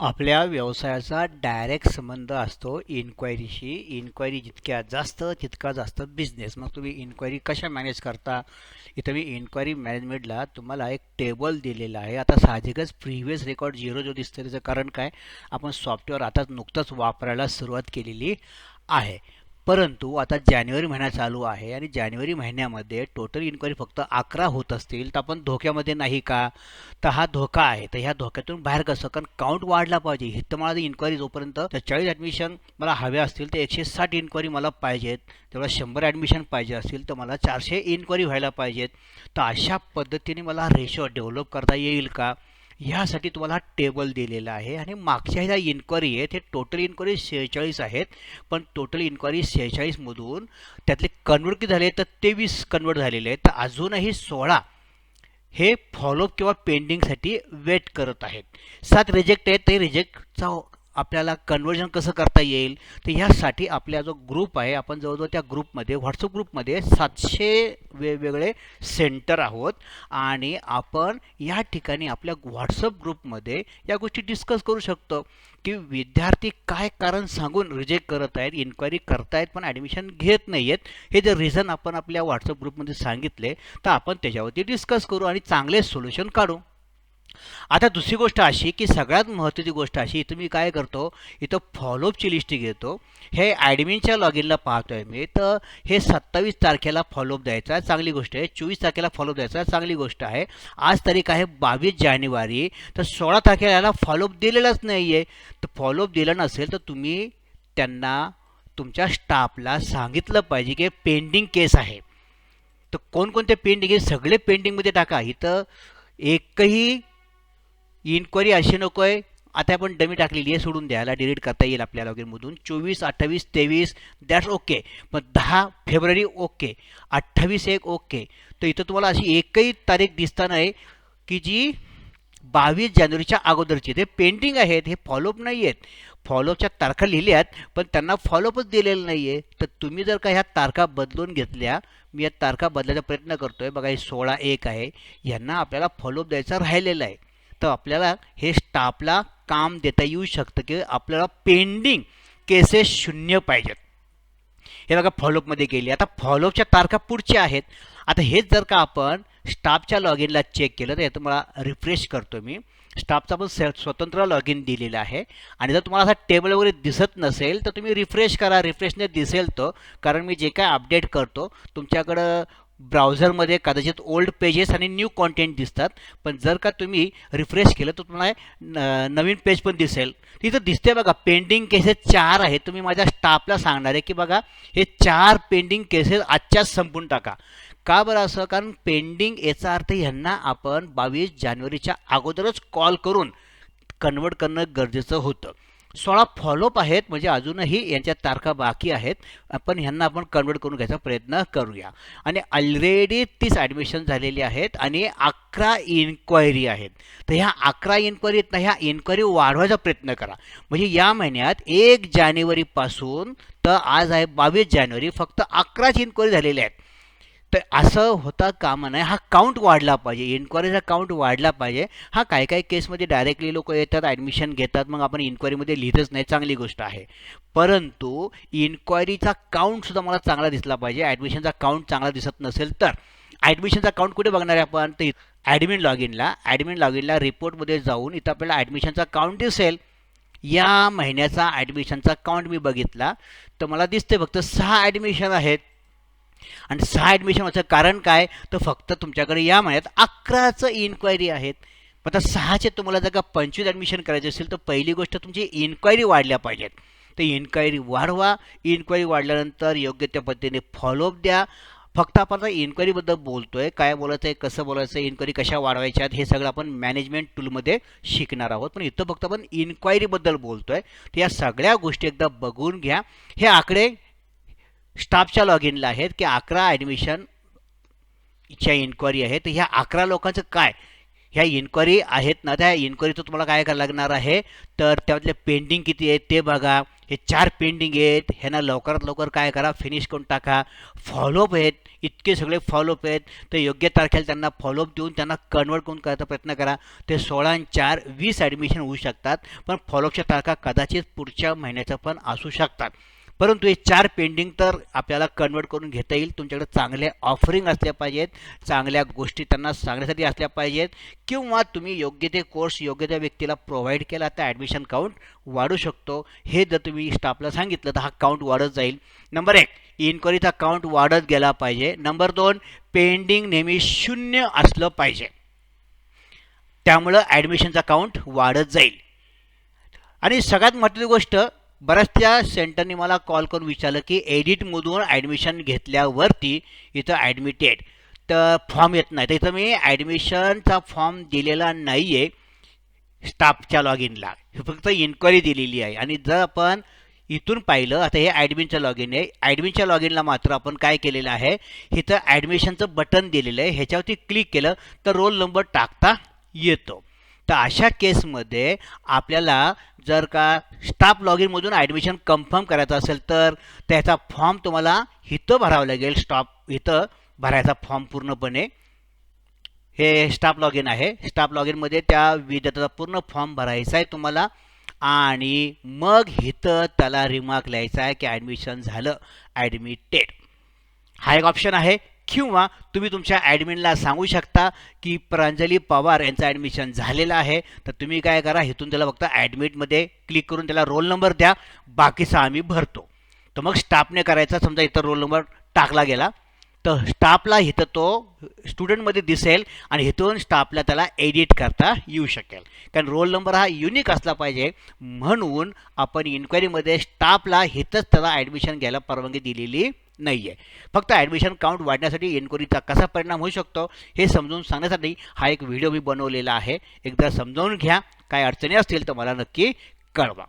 आपल्या व्यवसायाचा डायरेक्ट संबंध असतो इन्क्वायरीशी इन्क्वायरी जितक्या जास्त तितका जास्त बिझनेस मग तुम्ही इन्क्वायरी कशा मॅनेज करता? इथं मी इन्क्वायरी मॅनेजमेंटला तुम्हाला एक टेबल दिलेला आहे. आता साहजिकच प्रिव्हियस रेकॉर्ड झिरो जो दिसतो त्याचं कारण काय? आपण सॉफ्टवेअर आता नुकतंच वापरायला सुरुवात केलेली आहे. परंतु आता जानेवारी महिना चालू आहे आणि जानेवारी महिन्यामध्ये टोटल इन्क्वायरी फक्त अकरा होत असतील तर आपण धोक्यामध्ये नाही का? तर हा धोका आहे. तर ह्या धोक्यातून बाहेर कसं? कारण काउंट वाढला पाहिजे. हिथं मला इन्क्वायरी जोपर्यंत तर चाळीस ॲडमिशन मला हवे असतील तर एकशे साठ इन्क्वायरी मला पाहिजेत. तेवढा शंभर ॲडमिशन पाहिजे असतील तर मला चारशे इन्क्वायरी व्हायला पाहिजेत. तर अशा पद्धतीने मला रेशो डेव्हलप करता येईल का? ह्यासाठी तुम्हाला टेबल दिलेला आहे आणि मागच्या ह्या इन्क्वायरी आहेत हे टोटल इन्क्वायरी शेहेचाळीस आहेत. पण टोटल इन्क्वायरी शेहेचाळीसमधून त्यातले कन्वर्ट किती झाले? तर तेवीस कन्वर्ट झालेले आहेत. तर अजूनही सोळा हे फॉलोअप किंवा पेंडिंगसाठी वेट करत आहेत. सात रिजेक्ट आहेत. ते रिजेक्टचा आपल्याला कन्वर्जन कसं करता येईल तर ह्यासाठी आपला जो ग्रुप आहे आपण जवळजवळ त्या ग्रुपमध्ये व्हॉट्सअप ग्रुपमध्ये सातशे वेगवेगळे सेंटर आहोत. आणि आपण या ठिकाणी आपल्या व्हॉट्सअप ग्रुपमध्ये या गोष्टी डिस्कस करू शकतो की विद्यार्थी काय कारण सांगून रिजेक्ट करत आहेत इन्क्वायरी करतायत पण ॲडमिशन घेत नाही आहेत हे जर रिझन आपण आपल्या व्हॉट्सअप ग्रुपमध्ये सांगितले तर आपण त्याच्यावरती डिस्कस करू आणि चांगले सोल्युशन काढू. आता दुसरी गोष्ट अशी की सगळ्यात महत्त्वाची गोष्ट अशी इथं मी काय करतो इथं फॉलोअपची लिस्ट घेतो. हे ॲडमिनच्या लॉगिनला पाहतो आहे मी. तर हे सत्तावीस तारखेला फॉलोअप द्यायचा आहे चांगली गोष्ट आहे. चोवीस तारखेला फॉलोअप द्यायचा आहे चांगली गोष्ट आहे. आज तारीख आहे बावीस जानेवारी. तर सोळा तारखेला याला फॉलोअप दिलेलाच नाही आहे तर फॉलोअप दिलं नसेल तर तुम्ही त्यांना तुमच्या स्टाफला सांगितलं पाहिजे की पेंडिंग केस आहे. तर कोणकोणते पेंडिंग आहे सगळे पेंडिंगमध्ये टाका. इथं एकही इन्क्वायरी अशी नको आहे. आता आपण डमी टाकलेली आहे सोडून द्यायला. डिलीट करता येईल आपल्या लॉगिनमधून चोवीस अठ्ठावीस तेवीस दॅट्स ओके मग दहा फेब्रुवारी ओके अठ्ठावीस एक ओके तर इथं तुम्हाला अशी एकही तारीख दिसताना आहे की जी बावीस जानेवारीच्या अगोदरची. ते पेंडिंग आहेत हे फॉलोअप नाही आहेत. फॉलोअपच्या तारखा लिहिल्यात पण त्यांना फॉलोअपच दिलेलं नाही आहे तर तुम्ही जर का ह्या तारखा बदलून घेतल्या मी या तारखा बदलायचा प्रयत्न करतो आहे बघा हे सोळा एक आहे. यांना आपल्याला फॉलोअप द्यायचा राहिलेला आहे. तर आपल्याला हे स्टाफला काम देता येऊ शकतं की आपल्याला पेंडिंग केसेस शून्य पाहिजेत. हे बघा फॉलोअपमध्ये गेली. आता फॉलोअपच्या तारखा पुढच्या आहेत. आता हेच जर का आपण स्टाफच्या लॉग इनला चेक केलं तर हे तुम्हाला रिफ्रेश करतो मी. स्टाफचा पण स स्वतंत्र लॉग इन दिलेला आहे. आणि जर तुम्हाला असा टेबल वगैरे दिसत नसेल तर तुम्ही रिफ्रेश करा. रिफ्रेशने दिसेल तो. कारण मी जे काय अपडेट करतो तुमच्याकडं ब्राउझरमध्ये कदाचित ओल्ड पेजेस आणि न्यू कॉन्टेंट दिसतात. पण जर का तुम्ही रिफ्रेश केलं तर तुम्हाला न नवीन पेज पण दिसेल. तिथं दिसते बघा पेंडिंग केसेस चार आहेत. तुम्ही माझ्या स्टाफला सांगणार आहे की बघा हे चार पेंडिंग केसेस आजच्याच संपून टाका. का बरं असं? कारण पेंडिंग याचा अर्थ ह्यांना आपण बावीस जानेवारीच्या अगोदरच कॉल करून कन्वर्ट करणं गरजेचं होतं. सोळा फॉलोअप आहेत. म्हणजे अजूनही यांच्या तारखा बाकी आहेत. आपण ह्यांना आपण कन्वर्ट करून घ्यायचा प्रयत्न करूया. आणि ऑलरेडी तीस ॲडमिशन झालेली आहेत आणि अकरा इन्क्वायरी आहेत. तर ह्या अकरा इन्क्वायरीत ना ह्या इन्क्वायरी वाढवायचा प्रयत्न करा. म्हणजे या महिन्यात एक जानेवारीपासून तर आज आहे बावीस जानेवारी. फक्त अकराच इन्क्वायरी झालेल्या आहेत. तर असं होता कामा नाही हा काउंट वाढला पाहिजे. इन्क्वायरीचा काउंट वाढला पाहिजे. हा काही काही केसमध्ये डायरेक्टली लोक येतात ॲडमिशन घेतात मग आपण इन्क्वायरीमध्ये लिहितच नाही. चांगली गोष्ट आहे. परंतु इन्क्वायरीचा काउंटसुद्धा मला चांगला दिसला पाहिजे. ॲडमिशनचा काउंट चांगला दिसत नसेल तर. ॲडमिशनचा काउंट कुठे बघणार आहे आपण? तर ॲडमिन लॉग इनला ॲडमिन लॉग इनला रिपोर्टमध्ये जाऊन इथं आपल्याला ॲडमिशनचा काउंट दिसेल. या महिन्याचा ॲडमिशनचा काउंट मी बघितला. तर मला दिसते फक्त सहा ॲडमिशन आहेत. आणि सहा ॲडमिशन व्हायचं कारण काय? तर फक्त तुमच्याकडे या महिन्यात अकराचं इन्क्वायरी आहेत. आता सहाचे तुम्हाला जर का पंचवीस ॲडमिशन करायचे असेल तर पहिली गोष्ट तुमची इन्क्वायरी वाढल्या पाहिजेत. तर इन्क्वायरी वाढवा. इन्क्वायरी वाढल्यानंतर योग्य त्या पद्धतीने फॉलोअप द्या. फक्त आपण आता इन्क्वायरीबद्दल बोलतो आहे काय बोलायचं आहे कसं बोलायचं आहे इन्क्वायरी कशा वाढवायच्या आहेत हे सगळं आपण मॅनेजमेंट टूलमध्ये शिकणार आहोत. पण इथं फक्त आपण इन्क्वायरीबद्दल बोलतो आहे तर या सगळ्या गोष्टी एकदा बघून घ्या. हे आकडे स्टाफच्या लॉग इनला आहेत की अकरा ॲडमिशनच्या इन्क्वायरी आहे तर ह्या अकरा लोकांचं काय? ह्या इन्क्वायरी आहेत ना त्या इन्क्वायरीचं तुम्हाला काय करायला लागणार आहे? तर त्यामधले पेंडिंग किती आहेत ते बघा. हे चार पेंडिंग आहेत. ह्यांना लवकरात लवकर काय करा? फिनिश करून टाका. फॉलोअप आहेत. इतके सगळे फॉलोअप आहेत. तर योग्य तारखेला त्यांना फॉलोअप देऊन त्यांना कन्वर्ट करून करायचा प्रयत्न करा. ते सोळा आणि चार वीस ॲडमिशन होऊ शकतात. पण फॉलोअपच्या तारखा कदाचित पुढच्या महिन्याच्या पण असू शकतात. परंतु हे चार पेंडिंग तर आपल्याला कन्वर्ट करून घेता येईल. तुमच्याकडे चांगले ऑफरिंग असल्या पाहिजेत. चांगल्या गोष्टी त्यांना सांगण्यासाठी असल्या पाहिजेत. किंवा तुम्ही योग्य ते कोर्स योग्य त्या व्यक्तीला प्रोव्हाइड केला तर ॲडमिशन काउंट वाढू शकतो. हे जर तुम्ही स्टाफला सांगितलं तर हा काउंट वाढत जाईल. नंबर एक इन्क्वायरीचा काउंट वाढत गेला पाहिजे. नंबर दोन पेंडिंग नेहमी शून्य असलं पाहिजे. त्यामुळं ॲडमिशनचा काउंट वाढत जाईल. आणि सगळ्यात महत्त्वाची गोष्ट बऱ्याचशा सेंटरनी मला कॉल करून विचारलं की एडिटमधून ॲडमिशन घेतल्यावरती इथं ॲडमिटेड. तर फॉर्म येत नाही. तर इथं मी ॲडमिशनचा फॉर्म दिलेला नाही आहे स्टाफच्या लॉग इनला फक्त इन्क्वायरी दिलेली आहे. आणि जर आपण इथून पाहिलं आता हे ॲडमिनचं लॉग इन आहे. ॲडमिनच्या लॉग इनला मात्र आपण काय केलेलं आहे? इथं ॲडमिशनचं बटन दिलेलं आहे. ह्याच्यावरती क्लिक केलं तर रोल नंबर टाकता येतो. तर अशा केसमध्ये आपल्याला जर का स्टाफ लॉग इनमधून ॲडमिशन कन्फर्म करायचं असेल तर त्याचा फॉर्म तुम्हाला इथं भरावं लागेल स्टॉप इथं भरायचा फॉर्म पूर्णपणे. हे स्टाफ लॉग इन आहे. स्टाफ लॉग इनमध्ये त्या विद्यार्थ्याचा पूर्ण फॉर्म भरायचा आहे तुम्हाला. आणि मग इथं त्याला रिमार्क लिहायचा आहे की ॲडमिशन झालं ॲडमिटेड हा एक ऑप्शन आहे. किंवा तुम्ही तुमच्या ॲडमिनला सांगू शकता की प्रांजली पवार यांचं ॲडमिशन झालेलं आहे. तर तुम्ही काय करा इथून त्याला फक्त ॲडमिटमध्ये क्लिक करून त्याला रोल नंबर द्या. बाकीचा आम्ही भरतो. तर मग स्टाफने करायचा समजा इथं रोल नंबर टाकला गेला तर स्टाफला इथं तो स्टुडंटमध्ये दिसेल आणि इथून स्टाफला त्याला एडिट करता येऊ शकेल. कारण रोल नंबर हा युनिक असला पाहिजे. म्हणून आपण इन्क्वायरीमध्ये स्टाफला इथंच त्याला ॲडमिशन घ्यायला परवानगी दिलेली नाही आहे फक्त ॲडमिशन काउंट वाढण्यासाठी एन्क्वायरीचा कसा परिणाम होऊ शकतो हे समजून सांगण्यासाठी हा एक व्हिडिओ मी बनवलेला आहे. एकदा समजावून घ्या. काय अडचणी असतील तर मला नक्की कळवा.